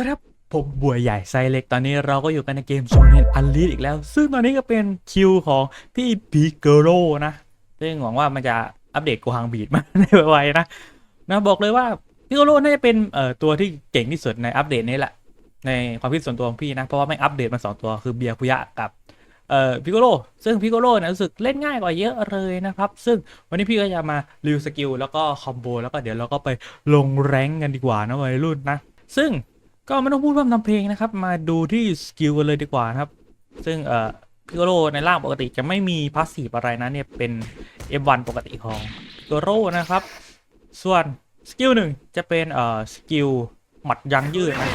วัสดีครับผมบัวใหญ่ไซเล็กตอนนี้เราก็อยู่กันในเกมโซเนนอันลีดอีกแล้ว ซึ่งตอนนี้ก็เป็นคิวของพี่พีเกโรนะ ซึ่งหวังว่ามันจะอัปเดตกูฮังบีดมาในไวๆนะนะบอกเลยว่าพิโกโรน่าจะเป็นเอ่อตัวที่เก่งที่สุดในอัปเดตนี้แหละ ในความคิดส่วนตัวของพี่นะ เพราะว่าไม่อัปเดตมาสองตัวคือเบียร์พุยะกับเอ่อพิโกโรซึ่งพิโกโรเนี่ยรู้สึกเล่นง่ายกว่าเยอะเลยนะครับ ซึ่งวันนี้พี่ก็จะมารีวิวสกิลแล้วก็คอมโบแล้วก็เดี๋ยวเราก็ไปลงแรงกันดีกว่านะวัยรุ่นนะ ซึ่ง ก็ไม่ต้องพูดพร่ำทำเพลงนะครับ มาดูที่สกิลกันเลยดีกว่านะครับ ซึ่งเอ่อพิโกโรในร่างปกติจะไม่มีพาสซีฟอะไรนะเนี่ยเป็น F1 ปกติของพิโกโรนะครับ ส่วนสกิลหนึ่งจะเป็นเอ่อสกิลหมัดยั้งยืดนะ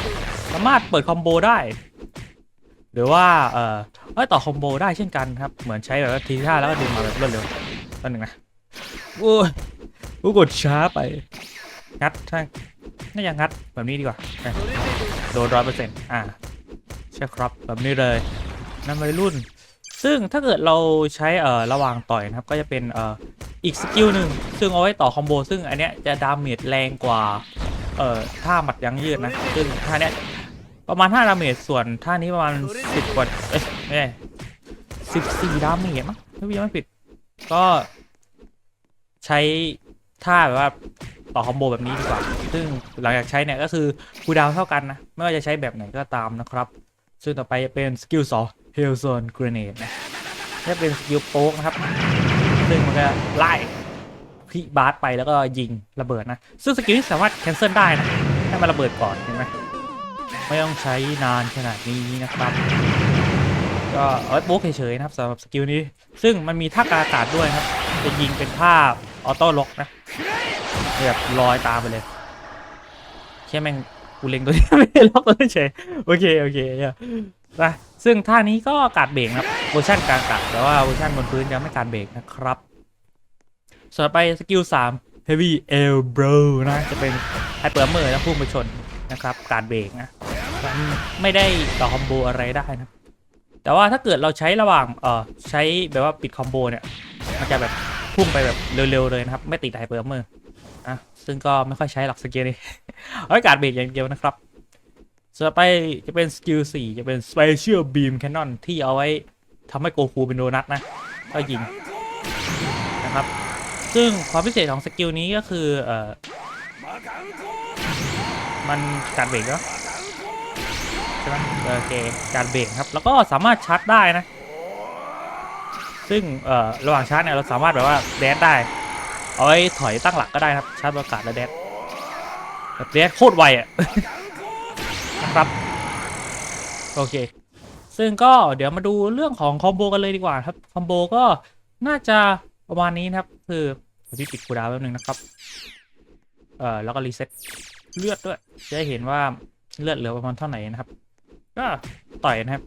สามารถเปิดคอมโบได้ หรือว่าเอ่อต่อคอมโบได้เช่นกันครับ เหมือนใช้แบบทีท่าแล้วก็ดึงมาแบบรวดเร็วตัวหนึ่งนะโอ้ยกูกดช้าไปงัดใช่ น่าจะงัดแบบนี้ดีกว่าโดนร้อยเปอร์เซ็นต์อ่าใช่ครับแบบนี้เลยนั่นวัยรุ่น ซึ่งถ้าเกิดเราใช้เอ่อระหว่างต่อยนะครับก็จะเป็นเอ่ออีกสกิลหนึ่งซึ่งเอาไว้ต่อคอมโบซึ่งอันเนี้ยจะดาเมจแรงกว่าเอ่อท่าหมัดยั้งยืดนะซึ่งท่าเนี้ยประมาณ5ดาเมจส่วนท่านี้ประมาณ10กว่าเอ้ยไม่ใช่14ดาเมจมั้งถ้าพี่ไม่ผิด ก็ใช้ ท่าแบบว่าต่อคอมโบแบบนี้ดีกว่า ซึ่งหลังจากใช้เนี่ยก็คือคูดาวเท่ากันนะ ไม่ว่าจะใช้แบบไหนก็ตามนะครับ ซึ่งต่อไปจะเป็นสกิล2 Hellzone Grenade นะจะเป็นสกิลโป๊กนะครับ ซึ่งมันก็ไล่พิบาร์สไปแล้วก็ยิงระเบิดนะ ซึ่งสกิลที่สามารถแคนเซิลได้นะ ให้มันระเบิดก่อนเห็นไหมไม่ต้องใช้นานขนาดนี้นะครับ ก็เอาไว้โป๊กเฉยๆนะครับสำหรับสกิลนี้ ซึ่งมันมีท่ากาอากาศด้วยครับ จะยิงเป็นท่าออโต้ล็อกนะแบบลอยตามไปเลยแค่แม่งกูเล็งตัวนี้ไม่ได้ล็อกเลยเฉยโอเคโอเคเนี่ยนะซึ่งท่านี้ก็การเบรกนะครับเวอร์ชันกางกัดแต่ว่าเวอร์ชันบนพื้นจะไม่การเบรกนะครับส่วนไปสกิล3 Heavy Elbow นะจะเป็นไฮเปอร์เมอร์แล้วพุ่งไปชนนะครับการเบรกนะไม่ได้ต่อคอมโบอะไรได้นะ แต่ว่าถ้าเกิดเราใช้ระหว่างเอ่อใช้แบบว่าปิดคอมโบเนี่ยมันจะแบบพุ่งไปแบบเร็วๆเลยนะครับ ไม่ติดไฮเปอร์เมอร์อะซึ่งก็ไม่ค่อยใช้หลักสกิลนี้เอาไว้การเบรกอย่างเดียวนะครับส่วนไปจะเป็นสกิล4จะเป็น Special Beam Cannon ที่เอาไว้ทำให้โกคูเป็นโดนัทนะ ก็ยิงนะครับ ซึ่งความพิเศษของสกิลนี้ก็คือเอ่อมันการเบรกเนาะ ช่ไหมโอเคการเบรกครับ แล้วก็สามารถชาร์จได้นะ ซึ่งเอ่อระหว่างชาร์จเนี่ยเราสามารถแบบว่าแดดได้ เอาไว้ถอยตั้งหลักก็ได้ครับ ชาร์จอากาศแล้วแดดแบบแดดโคตรไวอะนะครับโอเค ซึ่งก็เดี๋ยวมาดูเรื่องของคอมโบกันเลยดีกว่าครับคอมโบก็น่าจะประมาณนี้นะครับ คือพี่ปิดคูดาวแป๊บนึงนะครับเอ่อแล้วก็รีเซ็ตเลือดด้วยจะได้เห็นว่าเลือดเหลือประมาณเท่าไหร่นะครับ ก็ต่อยนะครับ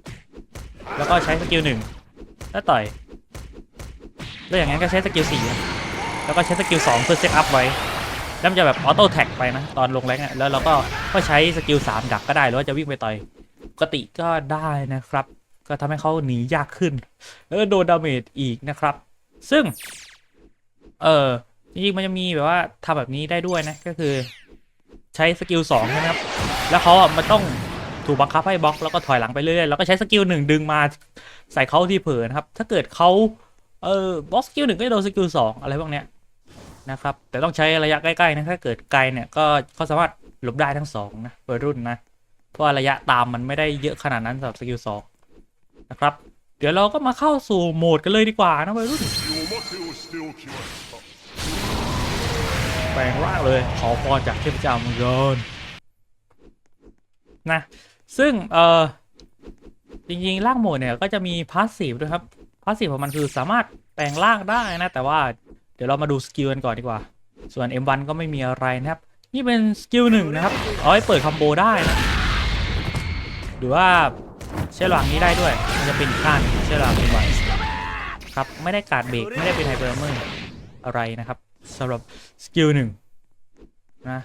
แล้วก็ใช้สกิลหนึ่งแล้วต่อยแล้วอย่างนั้นก็ใช้สกิลสี่แล้วก็ใช้สกิลสองเพื่อเซตอัพไว้แล้วมันจะแบบออโต้แท็กไปนะ ตอนลงแรงอะแล้วเราก็ก็ใช้สกิลสามดักก็ได้หรือว่าจะวิ่งไปต่อยปกติก็ได้นะครับ ก็ทำให้เขาหนียากขึ้น แล้วโดนดาเมจอีกนะครับ ซึ่ง เออจริงๆมันจะมีแบบว่าทำแบบนี้ได้ด้วยนะ ก็คือ ใช้สกิลสองใช่ไหมครับ แล้วเขาอะมันต้อง ถูกบังคับให้บล็อกแล้วก็ถอยหลังไปเรื่อยๆแล้วก็ใช้สกิลหนึ่งดึงมาใส่เขาที่เผลนะครับ ถ้าเกิดเขาเออบล็อกสกิลหนึ่งก็จะโดนสกิลสองอะไรพวกเนี้ยนะครับ แต่ต้องใช้ระยะใกล้ๆนะถ้าเกิดไกลเนี่ยก็เขาสามารถหลบได้ทั้งสองนะวัยรุ่นนะ เพราะระยะตามมันไม่ได้เยอะขนาดนั้นสำหรับสกิลสองนะครับ เดี๋ยวเราก็มาเข้าสู่โหมดกันเลยดีกว่านะวัยรุ่นแปลงร่างเลยขอพรจากเทพเจ้ามังกรนะ ซึ่งเออจริงๆร่างโหมดเนี่ยก็จะมีพาสซีฟด้วยครับพาสซีฟของมันคือสามารถแปลงร่างได้นะ แต่ว่าเดี๋ยวเรามาดูสกิลกันก่อนดีกว่า ส่วน M1 ก็ไม่มีอะไรนะครับ นี่เป็นสกิลหนึ่งนะครับเอาไว้เปิดคอมโบได้นะหรือว่าใช้หลังนี้ได้ด้วย มันจะเป็นอีกข้นใช้หลังเป็นไวครับไม่ได้การเบรกไม่ได้เป็นไฮเปอร์เมอร์อะไรนะครับสำหรับสกิลหนึ่งนะ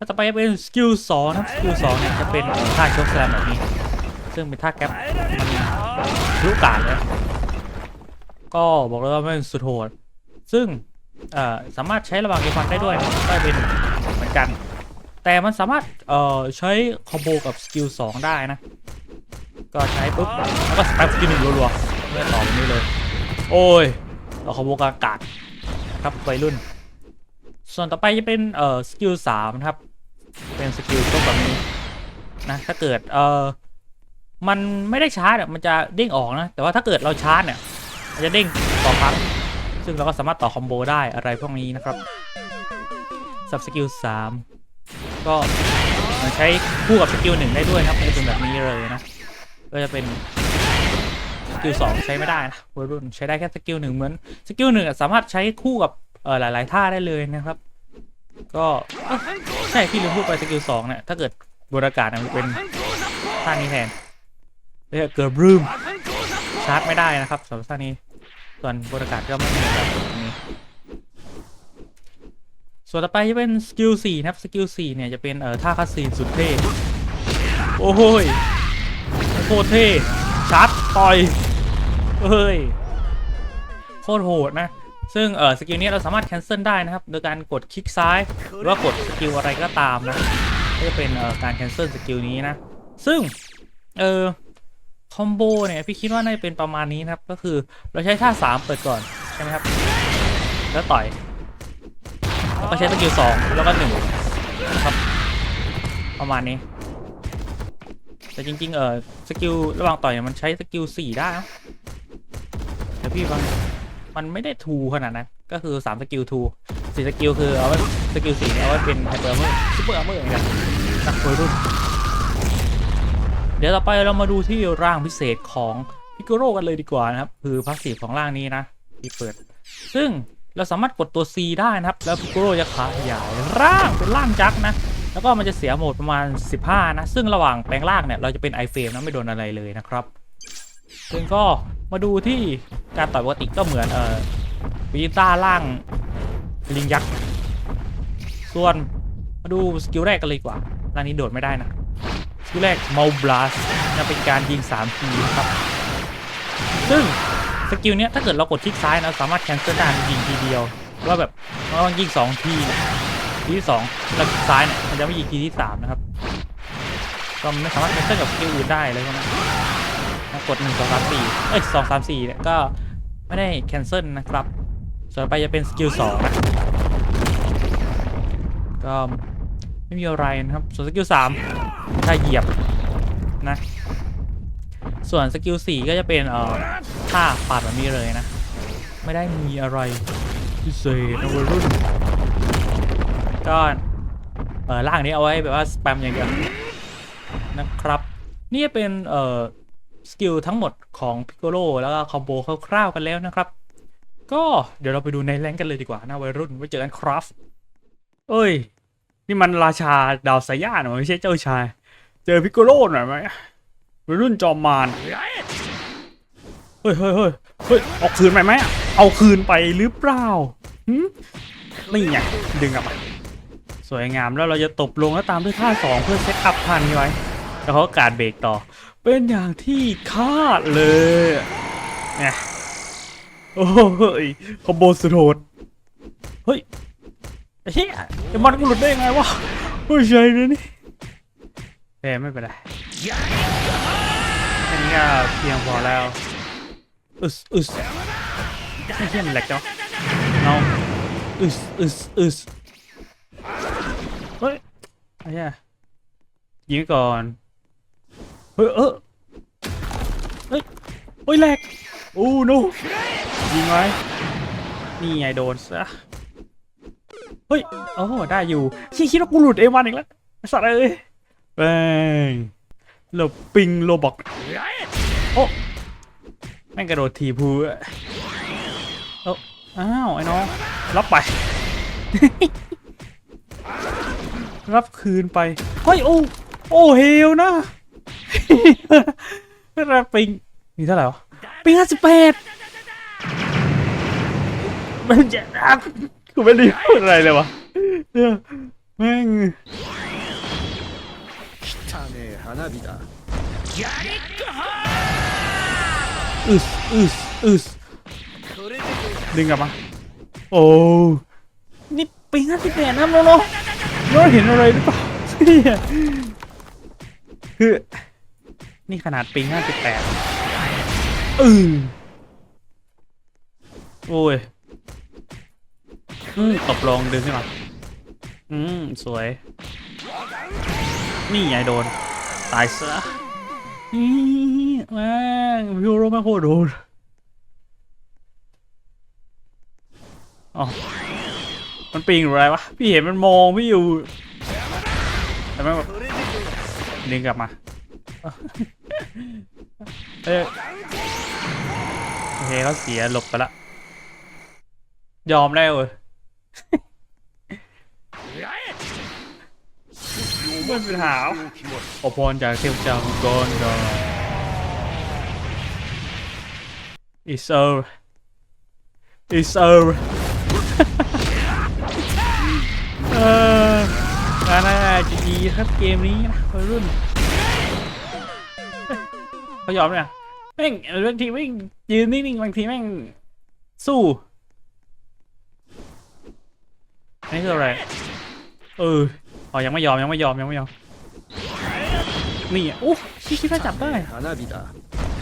แล้วต่อไปจะเป็นสกิลสองนะครับสกิลสองเนี่ยจะเป็นท่าชกแสลมแบบนี้ ซึ่งเป็นท่าแก๊ปมันรู้การเลยก็บอกเลยว่าไม่สุดโหด ซึ่งเอ่อสามารถใช้ระหว่างเอฟันได้ด้วยนะครับก็เป็นเหมือนกัน แต่มันสามารถเอ่อใช้คอมโบกับสกิล2ได้นะ ก็ใช้ปุ๊บแล้วก็สแปมสกิลหนึ่งรัวๆเมื่อต่อแบบนี้เลย โอ้ยเราคอมโบกบอากาศครับวัยรุ่นส่วนต่อไปจะเป็นเอ่อสกิลสามนะครับ เป็นสกิลตัวแบบนี้นะถ้าเกิดเออมันไม่ได้ชาร์จมันจะเด้งออกนะ แต่ว่าถ้าเกิดเราชาร์จเนี่ยมันจะเด้งต่อครั้งซึ่งเราก็สามารถต่อคอมโบได้อะไรพวกนี้นะครับสับสกิลสามก็มันใช้คู่กับสกิลหนึ่งได้ด้วยนะครับมันจะเป็นแบบนี้เลยนะก็จะเป็นสกิลสองใช้ไม่ได้นะวัยรุ่นใช้ได้แค่สกิลหนึ่งเหมือนสกิลหนึ่งสามารถใช้คู่กับเออหลาย ๆ ท่าได้เลยนะครับ ก็ใช่พี่ลืมพูดไปสกิลสองเนี่ยถ้าเกิดบนอากาศเนี่ยมันเป็นท่านี้แทนเรียกเกิร์บรูมชาร์จไม่ได้นะครับสำหรับท่านี้ ส่วนบนอากาศก็ไม่มีแบบนี้ส่วนต่อไปจะเป็นสกิลสี่นะครับสกิลสี่เนี่ยจะเป็นเอ่อท่าคัสซีนสุดเท่โอ้โหโคตรเท่ชาร์จต่อยเฮ้ยโคตรโหดนะ ซึ่งเออสกิลนี้เราสามารถแคนเซิลได้นะครับ โดยการกดคลิกซ้าย หรือว่ากดสกิลอะไรก็ตามนะก็จะเป็นเออการแคนเซิลสกิลนี้นะ ซึ่งเออคอมโบเนี่ยพี่คิดว่าน่าจะเป็นประมาณนี้นะครับ ก็คือเราใช้ท่า 3 เปิดก่อนใช่ไหมครับ แล้วต่อย แล้วก็ใช้สกิล2แล้วก็1นะครับ ประมาณนี้ แต่จริง ๆ เออสกิลระหว่างต่อยมันใช้สกิล4ได้นะแต่พี่บาง มันไม่ได้ทูขนาดนั้น ก็คือ3สกิลทูสี่สกิลคือเอาไว้สกิลสี่เอาไว้เป็นไฮเปอร์เมอร์ซูเปอร์เมอร์อย่างเงี้ยนักวัยรุ่นเดี๋ยวต่อไปเรามาดูที่ร่างพิเศษของพิกโรกันเลยดีกว่านะครับ คือพาสซีฟของร่างนี้นะที่เปิด ซึ่งเราสามารถกดตัว C ได้นะครับ แล้วพิกโรจะขยายร่างเป็นร่างจักรนะ แล้วก็มันจะเสียโหมดประมาณ 15 นะ ซึ่งระหว่างแปลงร่างเนี่ย เราจะเป็นไอเฟรมนะไม่โดนอะไรเลยนะครับ ซึ่งก็มาดูที่การต่อยปกติก็เหมือนเอ่อวีต้าล่างลิงยักษ์ ส่วนมาดูสกิลแรกกันเลยดีกว่าร่างนี้โดดไม่ได้นะ สกิลแรก m ม l Blast จะเป็นการยิง3ทีนะครับ ซึ่งสกิลเนี้ยถ้าเกิดเรากดคลิกซ้ายนะสามารถแคนเซิลได้ยิงทีเดียวว่าแบบเราต้องยิง2ทีนะทีที่2แล้วซ้ายเนี่ยมันจะไม่ยิงทีที่สามนะครับก็ไม่สามารถแคนเซิลกับสกิลอื่นได้เลยพวกนั้นนะ กด1 2 3 4เอ้ย2 3 4เนี่ยก็ไม่ได้แคนเซิลนะครับ ส่วนไปจะเป็นสกิล2นะก็ไม่มีอะไรนะครับ ส่วนสกิล3ถ้าเหยียบนะ ส่วนสกิล4ก็จะเป็นเอ่อท่าปาดแบบนี้เลยนะ ไม่ได้มีอะไรพิเศษนะวัยรุ่นก็เออล่างนี้เอาไว้แบบว่าสแปมอย่างเดียวนะครับ นี่เป็นเอ่อ สกิลทั้งหมดของพิ c โ o โลแล้วก็คอมโบคร่าวๆกันแล้วนะครับ ก็เดี๋ยวเราไปดูในแรงกันเลยดีกว่านะวัยรุ่นไว้เจอกันครับ เอ้ย นี่มันราชาดาวสายาหน่อยไม่ใช่เจ้าชาย เจอพิกโกโลหน่อยไหมวัยรุ่นจอมมารเฮ้ยเฮ้ยเฮ้ยเฮ้ยเอาคืนไปไหมเอาคืนไปหรือเปล่าหืมนี่ไงดึงกลับมาสวยงามแล้วเราจะตบลงแล้วตามด้วยท่าสองเพื่อเซตอัพทันนี้ไว้ แล้วเขาก็การเบรกต่อ เป็นอย่างที่คาดเลยเนี่ยโอ้ยคอมโบสุดโหดเฮ้ยเฮียไอ้มันกูหลุดได้ยังไงวะไม่ใช่เลยนี่แต่ไม่เป็นไรแค่นี้ก็เพียงพอแล้วอึสอึสไม่ใช่มันแหลกเนาะเอาอึสอึสอึสเฮ้ยไอ้เหี้ยยิงก่อนเฮ้ยเออเฮ้ยเฮ้ยแหลกโอ้โนยิงไว้นี่ไงโดนซะเฮ้ยโอ้ได้อยู่ชี้คิดว่ากูหลุดเอวันอีกแล้วสัตว์เอ้ยแบงโลปิงโลบอกโอ้แม่งกระโดดทีพูอะโอ้อ้าวไอ้น้องรับไป รับคืนไปเฮ้ยโอ้โอ้เฮลนะ รัปิงมีเท่าไหร่วะปิงห้าสิบแปดมันจะอัพกูไม่ได้พูดอะไรเลยวะเนี่ยแม่งอึสอึสอึสดึงกลับมาโอ้นี่ปีห้าสิบแปดนะโนโนโนเห็นอะไรหรือเปล่าคือ นี่ขนาดปิงห้าสิบแปดอือโอ้ย อืมตบลงดึงขึ้นมา อืม สวย นี่ไงโดน ตายซะนี่แม่งพิวโรแม่งโคตรโดนอ๋อมันปิงหรืออะไรวะ พี่เห็นมันมองพี่อยู่แต่แม่งแบบดึงกลับมา เออโอเคเขาเสียหลบไปละ ยอมแด้เว้ยมันเป็นหาวอพรจากเทพเจ้ามังกรดอ It's over It's over เออนะดีครับเกมนี้นะวัยรุ่น เขายอมเนี่ยแม่งบางทีแม่งยืนนิ่งๆบางทีแม่งสู้นี่คืออะไรเอออ๋อยังไม่ยอมยังไม่ยอมยังไม่ยอมนี่โอ้ชิคิดว่าจับได้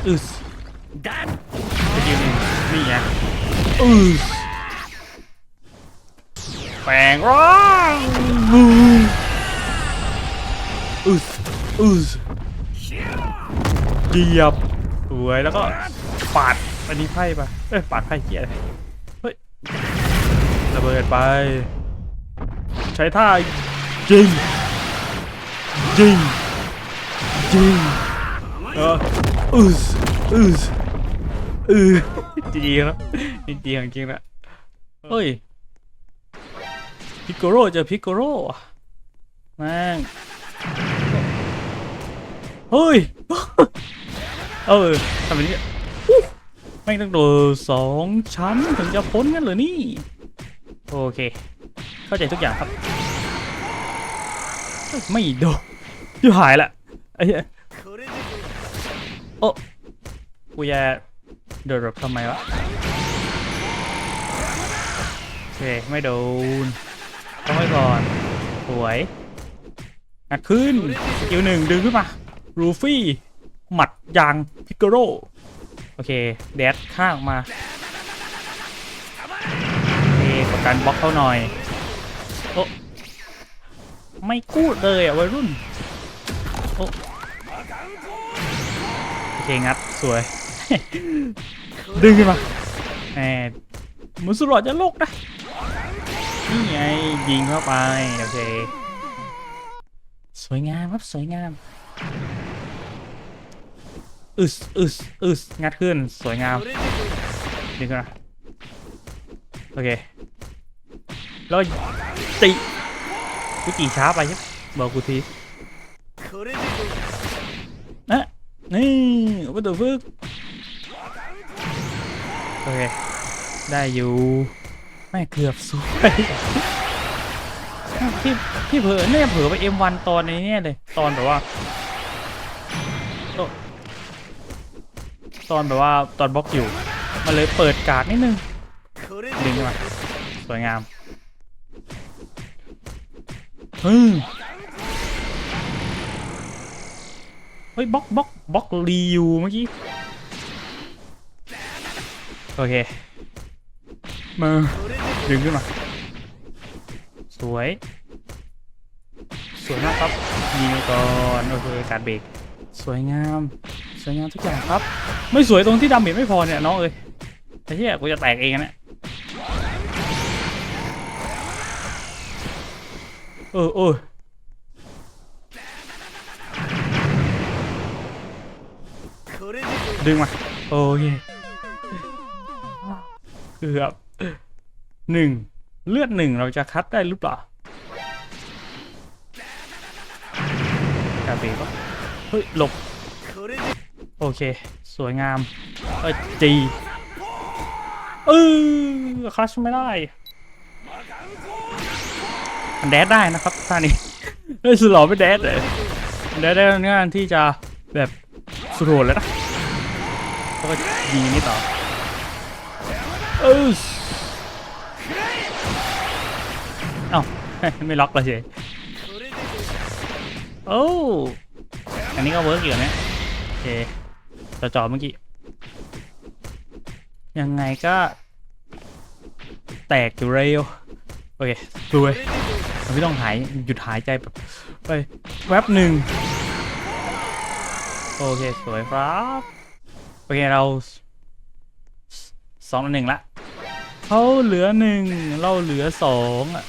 อือจะยืนนี่ไงอือแปลงร่างอืออือ เหยียบสวยแล้วก็ปาดอันนี้ไพ่ปะเอ้ยปาดไพ่เกียร์เฮ้ยระเบิดไป ใช้ท่ายิงยิงยิงเอออืสอืสอือจริงๆแล้วจริงจริงนะเฮ้ยพิกโกโร่เจอพิกโกโรอะแม่ง เฮ้ย เออทำแบบนี้อู้แม่ต้องโดดสองชั้นถึงจะพ้นกันเหรอนี่ โอเค เข้าใจทุกอย่างครับ ไม่โดนอยู่หายละไอ้เหี้ยโอ้กูจะโดดหลบทำไมวะโอเค ไม่โดนต้องไว้ก่อน สวยงัดขึ้นสกิลหนึ่งดึงขึ้นมา รูฟี่ หมัดยางพิกโกโรโอเคแดดข้างออกมาโอเคกดการบล็อกเขาหน่อยโอ้ไม่กูดเลยอะวัยรุ่นโอ้โอเคงัดสวย ดึงขึ้นมาแหมมุสุรอจะโลกนะนี่ไงยิงเข้าไป โอเค สวยงามครับ สวยงาม อึสอึสอึสงัดขึ้นสวยงามดึงขึ้นมาโอเคแล้วตีกูตีช้าไปใช่ไหมบอกกูทีนะนี่วัตถุฝึกโอเคได้อยู่แม่เกือบสวยพี่พี่เผลอเนี่ยเผลอไป M1 ตอนนี้เนี่ยเลย ตอนแบบว่า ตอนแบบว่าตอนบล็อกอยู่ มันเลยเปิดการ์ดนิดนึงดึงขึ้นมาสวยงามอืมเฮ้ยบล็อกบล็อกบล็อกรียูเมื่อกี้ โอเค มาดึงขึ้นมา สวย สวยมากครับยิงก่อน โอเค การเบรก สวยงาม วยงามทุกอย่างครับ ไม่สวยตรงที่ดาเมจไม่พอเนี่ยน้องเอ้ยไอ้เหี้ยกูจะแตกเองอะเนี่ยเออเออดึงมา โอเคเกือบหนึ่งเลือดหนึ่งเราจะคัดได้หรือเปล่ากาเบปะเฮ้ย หลบ โอเค สวยงาม เอ้ยจีเออคลัชไม่ได้ มันแดดได้นะครับท่านี้เฮ้ยสลอไม่แดดเลยแดดได้งานที่จะแบบสุดโหดเลยนะแล้วก็ยิงนนี้ต่อเออเอ้าไม่ล็อกเลยเฉยโอ้อันนี้ก็เวิร์กอยู่นะโอเค จอจอเมื่อกี้ ยังไงก็ แตกอยู่เร็ว โอเคสวยไม่ต้องหาย หยุดหายใจแบบไปแวบหนึ่งโอเค สวยครับ โอเค เราสองต่อหนึ่งละเขาเหลือหนึ่งเราเหลือสองอะ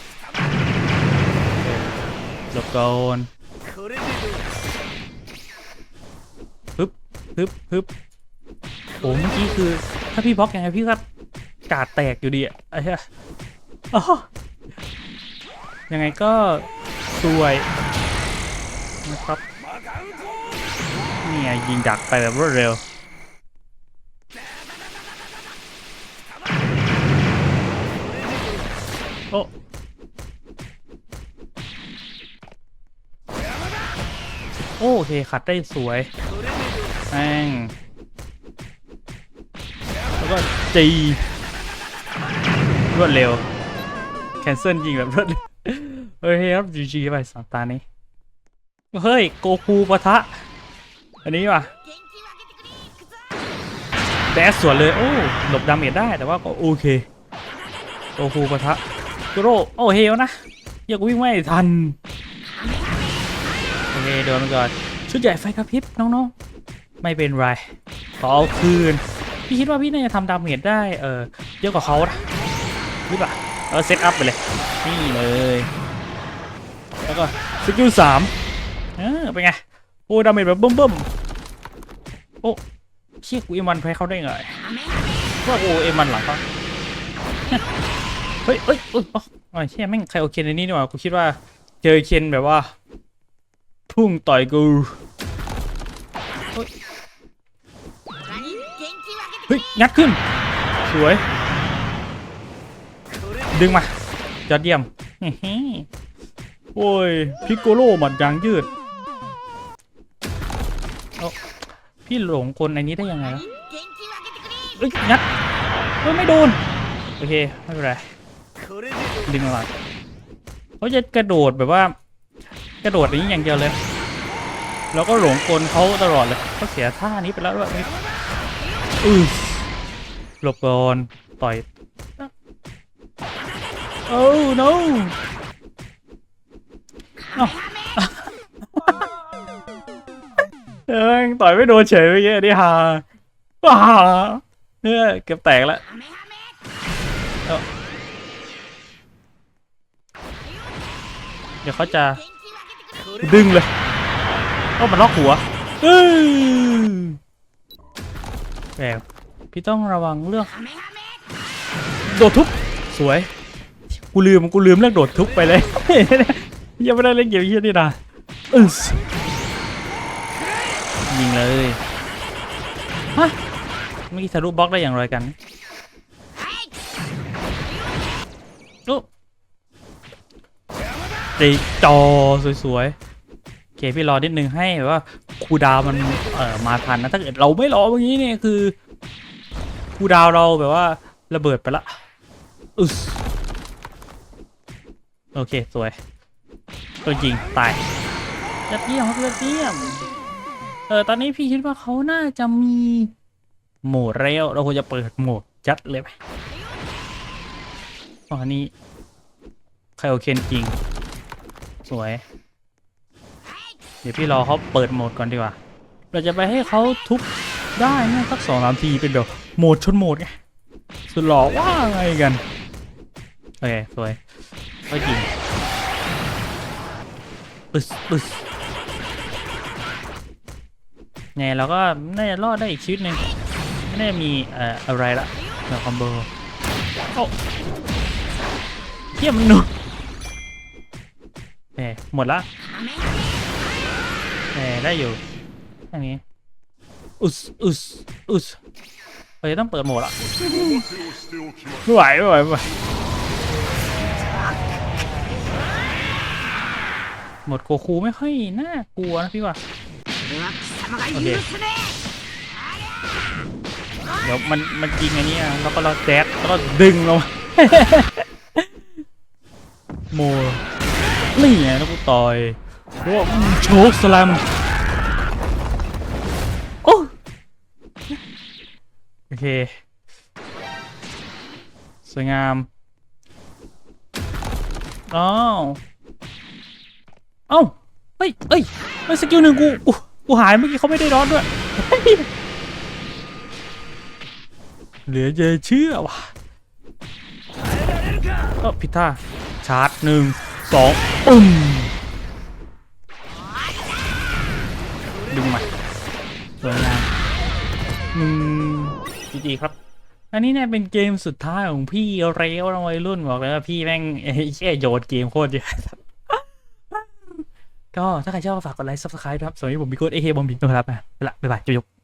หลบก่อน ฮึบฮึบโอ้เมื่อกี้คือ ถ้าพี่บล็อกยังไงพี่ก็กาดแตกอยู่ดีอะไอ้เหี้ยอ๋อยังไงก็สวยนะครับเนี่ยยิงดักไปแบบรวดเร็วโอ้โอเคขัดได้สวย แม่งแล้วก็จีรวดเร็ว แคนเซิลยิงแบบรวดเร็วเฮ้ยครับจีจีไปสองตานี้ เฮ้ย โกคูปะทะ อันนี้ว่ะแดสสวนเลย โอ้ หลบดาเมจได้แต่ว่าก็โอเค โกคูปะทะโกโรโอ้เฮลนะอยากวิ่งไม่ทัน โอเคโดนก่อน ชุดใหญ่ไฟกระพริบน้องๆ ไม่เป็นไรขอเอาคืน พี่คิดว่าพี่น่าจะทำดาเมจได้เออเยอะกว่าเขานะหรือเปล่าเออเซตอัพไปเลย นี่เลย แล้วก็สกิลสามเออเป็นไง โอ้ดาเมจแบบเบิ่มๆโอ้เชี่ยกูเอ็มวันแพ้เขาได้ไงว่าโอ้เอ็มวันหลังเขาเฮ้ยเฮ้ยเอ้ยอ๋ออ๋อเชี่ยแม่งใครโอเคในนี้ดีกว่ากูคิดว่าเจอเคนแบบว่า พุ่งต่อยกูเฮ้ย เฮ้ยงัดขึ้น สวย ดึงมายอดเยี่ยมโอ้ยพิกโกโลหมัดยางยืดเอ้าพี่หลงคนในนี้ได้ยังไงวะเอ้ยงัดเฮ้ยไม่โดน โอเค ไม่เป็นไร ดึงมาเขาจะกระโดดแบบว่า กระโดดอย่างนี้อย่างเดียวเลย แล้วก็หลงกลเขาตลอดเลยเขาเสียท่านี้ไปแล้วด้วย อือหลบก่อนต่อยโอ้ no เอ้าเอ้ยต่อยไม่โดนเฉยเมื่อกี้นี่ฮาว้าเนี่ยเกือบแตกแล้วเดี๋ยวเขาจะดึงเลยก็มันล็อกหัวอื้อ แบบพี่ต้องระวังเรื่อง โดดทุบสวย กูลืมกูลืมเรื่องโดดทุบไปเลย ยังไม่ได้เล่นเกมเฮียนี่นะอึสยิงเลยฮะเมื่อกี้ทะลุบล็อกได้อย่างไรกันโอ้ตีจอสวยๆ เคพี่รอนิดนึงให้แบบว่าครูดาวมันเอ่อมาทันนะถ้าเกิดเราไม่รอเมื่อกี้เนี่ยคือครูดาวเราแบบว่าระเบิดไปละอึสโอเคสวยตัวจริงตายยอดเยี่ยมครับยอดเยี่ยมเออตอนนี้พี่คิดว่าเขาน่าจะมีโหมดเร็วเราควรจะเปิดโหมดจัดเลยไหมอ๋อนี่ใครโอเคนจริง สวย เดี๋ยวพี่รอเขาเปิดโหมดก่อนดีกว่า เราจะไปให้เขาทุบได้เนี่ยสักสองสามทีเป็นแบบโหมดชนโหมดไงสุดหล่อว่าไงกันโอเคสวยก็ยิงปึ๊สปึ๊สเนี่ยเราก็น่าจะรอดได้อีกชีวิตหนึ่งไม่น่าจะมีเอ่ออะไรละเดี๋ยวคอมโบโอ้เยี่ยมหนูเออหมดละ ออได้อยู่อันนี้อุสอุสอุสเฮ้ยต้องเปิดโหมดละ Still, still killer. ไม่ไหวไม่ไหวไม่ไหวโหมดโกคูไม่ค่อยน่ากลัวนะพี่ว่าโอเคเดี๋ยวมันมันยิงอันนี้อะแล้วก็เราแจ๊ดแล้วก็ดึงลงมาโมนี่ไงแล้วกูต่อย โอ้โชกสแลมโอ้โอเค สวยงามอ้าวเอ้าเฮ้ยเอ้ยเฮ้ยสกิลหนึ่งกูกูกูหายเมื่อกี้เขาไม่ได้ร้อนด้วย เหลือจะเชื่อว่ะเออผิดท่าชาร์จหนึ่งสองอึ้ม ดึงมาสวยงามอืมจีจีครับ อันนี้เนี่ยเป็นเกมสุดท้ายของพี่เร็วนะวัยรุ่นบอกเลยว่าพี่แม่งไอ้แค่โยนเกมโคตรเยอะก็ถ้าใครชอบก็ฝากกดไลค์ซับสไครต์ครับสวัสดีผมมีโค้ดเอเคบอมบิ๊กนะครับไปละบ๊ายบายจุ๊บ